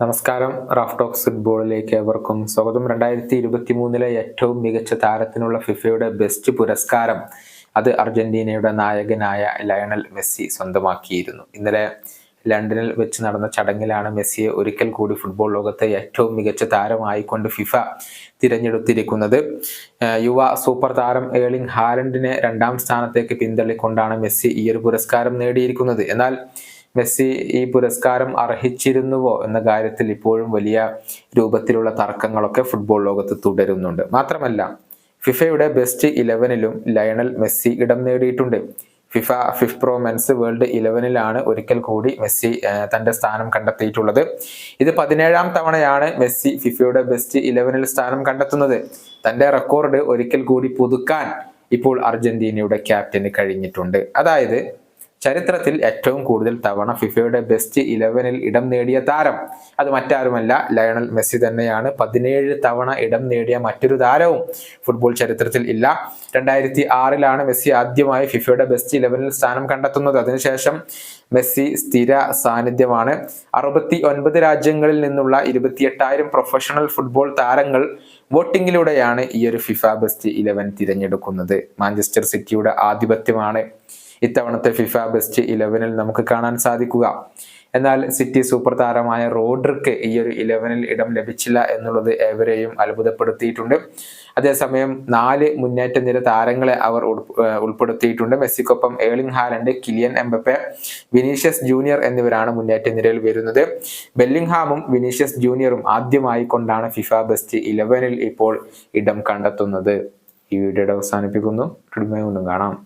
നമസ്കാരം. Raf talks ഫുട്ബോളിലേക്ക് ഏവർക്കും സ്വാഗതം. രണ്ടായിരത്തി ഇരുപത്തി മൂന്നിലെ ഏറ്റവും മികച്ച താരത്തിനുള്ള ഫിഫയുടെ ബെസ്റ്റ് പുരസ്കാരം അത് അർജന്റീനയുടെ നായകനായ ലയണൽ മെസ്സി സ്വന്തമാക്കിയിരുന്നു. ഇന്നലെ ലണ്ടനിൽ വെച്ച് നടന്ന ചടങ്ങിലാണ് മെസ്സിയെ ഒരിക്കൽ കൂടി ഫുട്ബോൾ ലോകത്തെ ഏറ്റവും മികച്ച താരമായിക്കൊണ്ട് ഫിഫ തിരഞ്ഞെടുത്തിരിക്കുന്നത്. യുവ സൂപ്പർ താരം ഏളിംഗ് ഹാലൻഡിനെ രണ്ടാം സ്ഥാനത്തേക്ക് പിന്തള്ളിക്കൊണ്ടാണ് മെസ്സി ഈ ഒരു പുരസ്കാരം നേടിയിരിക്കുന്നത്. എന്നാൽ മെസ്സി ഈ പുരസ്കാരം അർഹിച്ചിരുന്നുവോ എന്ന കാര്യത്തിൽ ഇപ്പോഴും വലിയ രൂപത്തിലുള്ള തർക്കങ്ങളൊക്കെ ഫുട്ബോൾ ലോകത്ത് തുടരുന്നുണ്ട്. മാത്രമല്ല ഫിഫയുടെ ബെസ്റ്റ് ഇലവനിലും ലയണൽ മെസ്സി ഇടം നേടിയിട്ടുണ്ട്. ഫിഫ ഫിഫ് പ്രോ മെൻസ് വേൾഡ് ഇലവനിലാണ് ഒരിക്കൽ കൂടി മെസ്സി തന്റെ സ്ഥാനം കണ്ടെത്തിയിട്ടുള്ളത്. ഇത് പതിനേഴാം തവണയാണ് മെസ്സി ഫിഫയുടെ ബെസ്റ്റ് ഇലവനിൽ സ്ഥാനം കണ്ടെത്തുന്നത്. തന്റെ റെക്കോർഡ് ഒരിക്കൽ കൂടി പുതുക്കാൻ ഇപ്പോൾ അർജന്റീനയുടെ ക്യാപ്റ്റന് കഴിഞ്ഞിട്ടുണ്ട്. അതായത് ചരിത്രത്തിൽ ഏറ്റവും കൂടുതൽ തവണ ഫിഫയുടെ ബെസ്റ്റ് ഇലവനിൽ ഇടം നേടിയ താരം. അത് മറ്റാരുമല്ല ലയണൽ മെസ്സി തന്നെയാണ് പതിനേഴ് തവണ ഇടം നേടിയ മറ്റൊരു താരവും. ഫുട്ബോൾ ചരിത്രത്തിൽ ഇല്ല. രണ്ടായിരത്തി ആറിലാണ് മെസ്സി ആദ്യമായി ഫിഫയുടെ ബെസ്റ്റ് ഇലവനിൽ സ്ഥാനം കണ്ടെത്തുന്നത്. അതിനുശേഷം മെസ്സി സ്ഥിര സാന്നിധ്യമാണ്. അറുപത്തി ഒൻപത് രാജ്യങ്ങളിൽ നിന്നുള്ള ഇരുപത്തിയെട്ടായിരം പ്രൊഫഷണൽ ഫുട്ബോൾ താരങ്ങൾ വോട്ടിങ്ങിലൂടെയാണ് ഈ ഒരു ഫിഫ ബെസ്റ്റ് ഇലവൻ തിരഞ്ഞെടുക്കുന്നത്. മാഞ്ചസ്റ്റർ സിറ്റിയുടെ ആധിപത്യമാണ്. ഇത്തവണത്തെ ഫിഫ ബെസ്റ്റ് ഇലവനിൽ നമുക്ക് കാണാൻ സാധിക്കുക. എന്നാൽ സിറ്റി സൂപ്പർ താരമായ റോഡ്രിക്ക് ഈ ഒരു ഇലവനിൽ ഇടം ലഭിച്ചില്ല എന്നുള്ളത് ഏവരെയും അത്ഭുതപ്പെടുത്തിയിട്ടുണ്ട്. അതേസമയം നാല് മുന്നേറ്റ നിര താരങ്ങളെ അവർ ഉൾപ്പെടുത്തിയിട്ടുണ്ട്. മെസ്സിക്കൊപ്പം Erling Haaland Kylian Mbappe Vinicius Junior എന്നിവരാണ് മുന്നേറ്റ നിരയിൽ വരുന്നത്. ബെല്ലിംഗ്ഹാമും വിനീഷ്യസ് ജൂനിയറും ആദ്യമായി കൊണ്ടാണ് ഫിഫ ബെസ്റ്റ് ഇലവനിൽ ഇപ്പോൾ ഇടം കണ്ടെത്തുന്നത്. ഈ വീഡിയോയുടെ അവസാനിപ്പിക്കുന്നു. വീണ്ടും കാണാം.